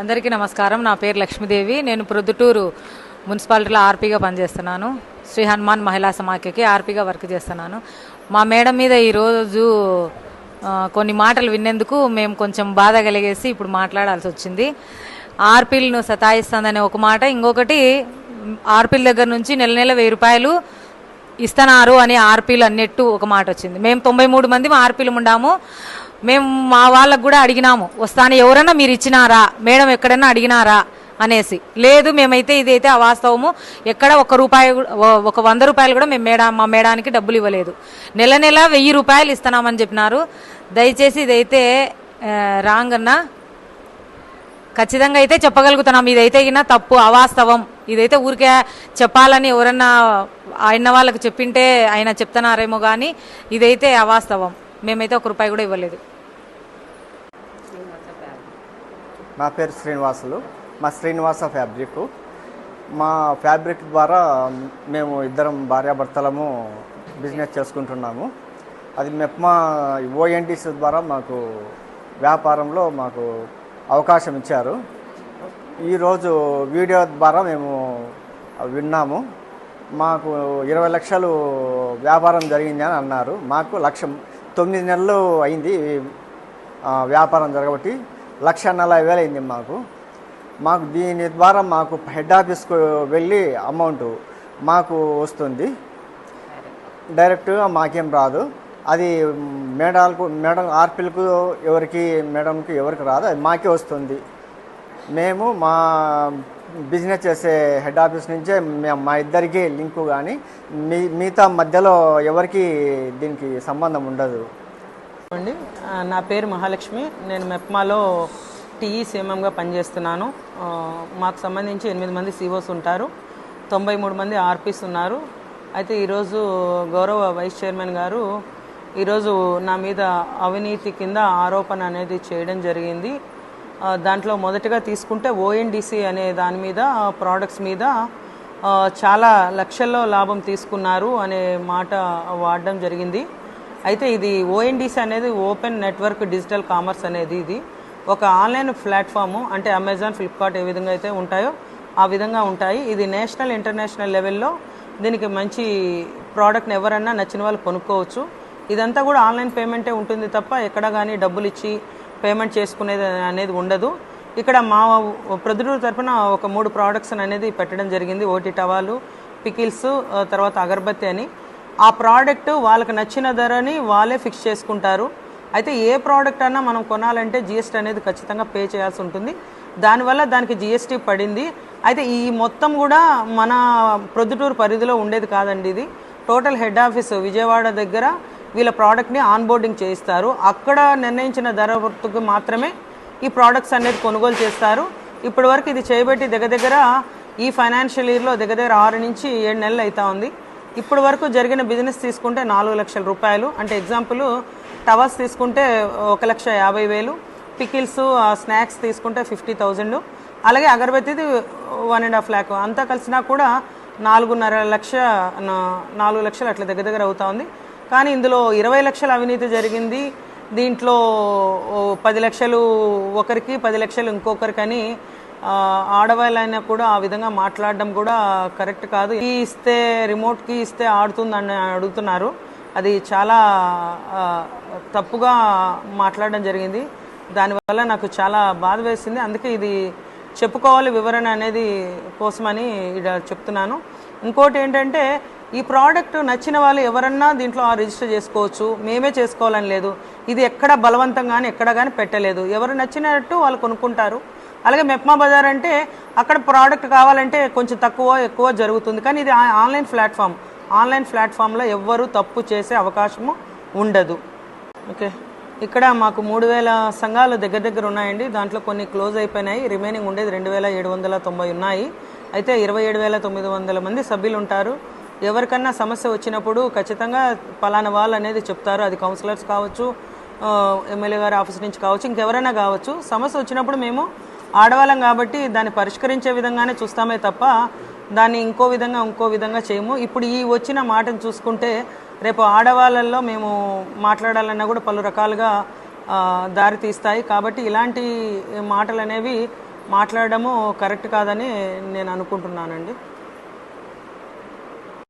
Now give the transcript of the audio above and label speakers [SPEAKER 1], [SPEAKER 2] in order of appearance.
[SPEAKER 1] అందరికీ నమస్కారం. నా పేరు లక్ష్మీదేవి. నేను ప్రొద్దుటూరు మున్సిపాలిటీలో ఆర్పీగా పనిచేస్తున్నాను. శ్రీ హనుమాన్ మహిళా సమాఖ్యకి ఆర్పీగా వర్క్ చేస్తున్నాను. మా మేడం మీద ఈరోజు కొన్ని మాటలు విన్నందుకు మేము కొంచెం బాధ కలిగేసి ఇప్పుడు మాట్లాడాల్సి వచ్చింది. ఆర్పీలను సతాయిస్తుందనే ఒక మాట. ఇంకొకటి ఆర్పీల దగ్గర నుంచి నెల నెల వెయ్యి రూపాయలు ఇస్తున్నారు అని ఆర్పీలు అన్నట్టు ఒక మాట వచ్చింది. మేము తొంభై మూడు మంది మా ఆర్పీలు ఉండాము. మేము మా వాళ్ళకు కూడా అడిగినాము వస్తాను ఎవరన్నా మీరు ఇచ్చినారా? మేడం ఎక్కడన్నా అడిగినారా? అనేసి. లేదు మేమైతే ఇదైతే అవాస్తవము. ఎక్కడ ఒక రూపాయి ఒక వంద రూపాయలు కూడా మేము మేడా మా మేడానికి డబ్బులు ఇవ్వలేదు. నెల నెల వెయ్యి రూపాయలు ఇస్తున్నామని చెప్పినారు. దయచేసి ఇదైతే రాంగ్ అన్నా. ఖచ్చితంగా అయితే చెప్పగలుగుతున్నాం. ఇదైతే ఇన తప్పు అవాస్తవం. ఇదైతే ఊరికే చెప్పాలని ఎవరన్నా ఆయన వాళ్ళకి చెప్పింటే ఆయన చెప్తున్నారేమో కానీ ఇదైతే అవాస్తవం. మేమైతే ఒక రూపాయి కూడా ఇవ్వలేదు.
[SPEAKER 2] నా పేరు శ్రీనివాసులు. మా శ్రీనివాస ఫ్యాబ్రిక్. మా ఫ్యాబ్రిక్ ద్వారా మేము ఇద్దరం భార్యాభర్తలము బిజినెస్ చేసుకుంటున్నాము. అది మెప్మా ఓఎన్టీసీ ద్వారా మాకు వ్యాపారంలో మాకు అవకాశం ఇచ్చారు. ఈరోజు వీడియో ద్వారా మేము విన్నాము. మాకు ఇరవై లక్షలు వ్యాపారం జరిగింది అని అన్నారు. మాకు లక్ష తొమ్మిది నెలలు అయింది వ్యాపారం జరగబట్టి. లక్ష నలభై వేలు అయింది మాకు. మాకు దీని ద్వారా మాకు హెడ్ ఆఫీస్కు వెళ్ళి అమౌంట్ మాకు వస్తుంది. డైరెక్ట్గా మాకేం రాదు. అది మేడాలకు మేడం ఆర్పిల్కు ఎవరికి మేడంకి ఎవరికి రాదు. అది మాకే వస్తుంది. మేము మా బిజినెస్ చేసే హెడ్ ఆఫీస్ నుంచే మేము మా ఇద్దరికి లింకు కానీ మీ మిగతా మధ్యలో ఎవరికి దీనికి సంబంధం ఉండదు.
[SPEAKER 3] అండి నా పేరు మహాలక్ష్మి. నేను మెప్మాలో టీఈ సీఎంఎంగా పనిచేస్తున్నాను. మాకు సంబంధించి ఎనిమిది మంది సిఓస్ ఉంటారు. తొంభై మూడు మంది ఆర్పీస్ ఉన్నారు. అయితే ఈరోజు గౌరవ వైస్ చైర్మన్ గారు ఈరోజు నా మీద అవినీతి కింద ఆరోపణ అనేది చేయడం జరిగింది. దాంట్లో మొదటగా తీసుకుంటే ఓఎన్డిసి అనే దాని మీద ప్రోడక్ట్స్ మీద చాలా లక్షల్లో లాభం తీసుకున్నారు అనే మాట వాడడం జరిగింది. అయితే ఇది ఓఎన్డిసి అనేది ఓపెన్ నెట్వర్క్ డిజిటల్ కామర్స్ అనేది ఇది. ఒక ఆన్లైన్ ప్లాట్ఫాము అంటే అమెజాన్ ఫ్లిప్కార్ట్ ఏ విధంగా అయితే ఉంటాయో ఆ విధంగా ఉంటాయి. ఇది నేషనల్ ఇంటర్నేషనల్ లెవెల్లో దీనికి మంచి ప్రోడక్ట్ని ఎవరన్నా నచ్చిన వాళ్ళు కొనుక్కోవచ్చు. ఇదంతా కూడా ఆన్లైన్ పేమెంటే ఉంటుంది తప్ప ఎక్కడ కానీ డబ్బులు ఇచ్చి పేమెంట్ చేసుకునేది అనేది ఉండదు. ఇక్కడ మా ప్రొద్దుటూరు తరఫున ఒక మూడు ప్రోడక్ట్స్ అనేది పెట్టడం జరిగింది. ఓటి టవాలు పికిల్స్ తర్వాత అగరబత్తి అని. ఆ ప్రోడక్ట్ వాళ్ళకి నచ్చిన ధరని వాళ్ళే ఫిక్స్ చేసుకుంటారు. అయితే ఏ ప్రోడక్ట్ అన్నా మనం కొనాలంటే జిఎస్టీ అనేది ఖచ్చితంగా పే చేయాల్సి ఉంటుంది. దానివల్ల దానికి జిఎస్టీ పడింది. అయితే ఈ మొత్తం కూడా మన ప్రొద్దుటూరు పరిధిలో ఉండేది కాదండి ఇది. టోటల్ హెడ్ ఆఫీస్ విజయవాడ దగ్గర వీళ్ళ ప్రోడక్ట్ని ఆన్బోర్డింగ్ చేయిస్తారు. అక్కడ నిర్ణయించిన ధరకు మాత్రమే ఈ ప్రోడక్ట్స్ అనేది కొనుగోలు చేస్తారు. ఇప్పటి వరకు ఇది చేయబట్టి దగ్గర దగ్గర ఈ ఫైనాన్షియల్ ఇయర్లో దగ్గర దగ్గర ఆరు నుంచి ఏడు నెలలు అవుతా ఉంది. ఇప్పటి వరకు జరిగిన బిజినెస్ తీసుకుంటే నాలుగు లక్షల రూపాయలు. అంటే ఎగ్జాంపుల్ టవర్స్ తీసుకుంటే ఒక లక్ష యాభై వేలు పికిల్స్ స్నాక్స్ తీసుకుంటే ఫిఫ్టీ థౌజండ్. అలాగే అగరబత్తిది వన్ అండ్ హాఫ్ ల్యాక్. అంతా కలిసినా కూడా నాలుగున్నర లక్ష నాలుగు లక్షలు అట్లా దగ్గర దగ్గర అవుతా ఉంది. కానీ ఇందులో ఇరవై లక్షల అవినీతి జరిగింది. దీంట్లో పది లక్షలు ఒకరికి పది లక్షలు ఇంకొకరికని ఆడవాళ్ళైనా కూడా ఆ విధంగా మాట్లాడడం కూడా కరెక్ట్ కాదు. ఈ ఇస్తే రిమోట్కి ఇస్తే ఆడుతుందని అడుగుతున్నారు. అది చాలా తప్పుగా మాట్లాడడం జరిగింది. దానివల్ల నాకు చాలా బాధ వేసింది. అందుకే ఇది చెప్పుకోవాలి వివరణ అనేది కోసమని ఇక్కడ చెప్తున్నాను. ఇంకోటి ఏంటంటే ఈ ప్రోడక్ట్ నచ్చిన వాళ్ళు ఎవరన్నా దీంట్లో ఆ రిజిస్టర్ చేసుకోవచ్చు. మేమే చేసుకోవాలని లేదు. ఇది ఎక్కడ బలవంతం కానీ ఎక్కడ కానీ పెట్టలేదు. ఎవరు నచ్చినట్టు వాళ్ళు కొనుక్కుంటారు. అలాగే మెప్మా బజార్ అంటే అక్కడ ప్రోడక్ట్ కావాలంటే కొంచెం తక్కువ ఎక్కువ జరుగుతుంది. కానీ ఇది ఆ- ఆన్లైన్ ప్లాట్ఫామ్. ఆన్లైన్ ప్లాట్ఫామ్లో ఎవ్వరూ తప్పు చేసే అవకాశము ఉండదు. ఓకే. ఇక్కడ మాకు మూడు వేల సంఘాలు దగ్గర దగ్గర ఉన్నాయండి. దాంట్లో కొన్ని క్లోజ్ అయిపోయినాయి. రిమైనింగ్ ఉండేది రెండు వేల ఏడు వందల తొంభై ఉన్నాయి. అయితే ఇరవై ఏడు వేల తొమ్మిది వందల మంది సభ్యులు ఉంటారు. ఎవరికన్నా సమస్య వచ్చినప్పుడు ఖచ్చితంగా పలానా వాళ్ళు అనేది చెప్తారు. అది కౌన్సిలర్స్ కావచ్చు ఎమ్మెల్యే గారి ఆఫీస్ నుంచి కావచ్చు ఇంకెవరైనా కావచ్చు. సమస్య వచ్చినప్పుడు మేము ఆడవాళ్ళం కాబట్టి దాన్ని పరిష్కరించే విధంగానే చూస్తామే తప్ప దాన్ని ఇంకో విధంగా ఇంకో విధంగా చేయము. ఇప్పుడు ఈ వచ్చిన మాటను చూసుకుంటే రేపు ఆడవాళ్ళల్లో మేము మాట్లాడాలన్నా కూడా పలు రకాలుగా దారి తీస్తాయి. కాబట్టి ఇలాంటి మాటలు అనేవి మాట్లాడడము కరెక్ట్ కాదని నేను అనుకుంటున్నానండి.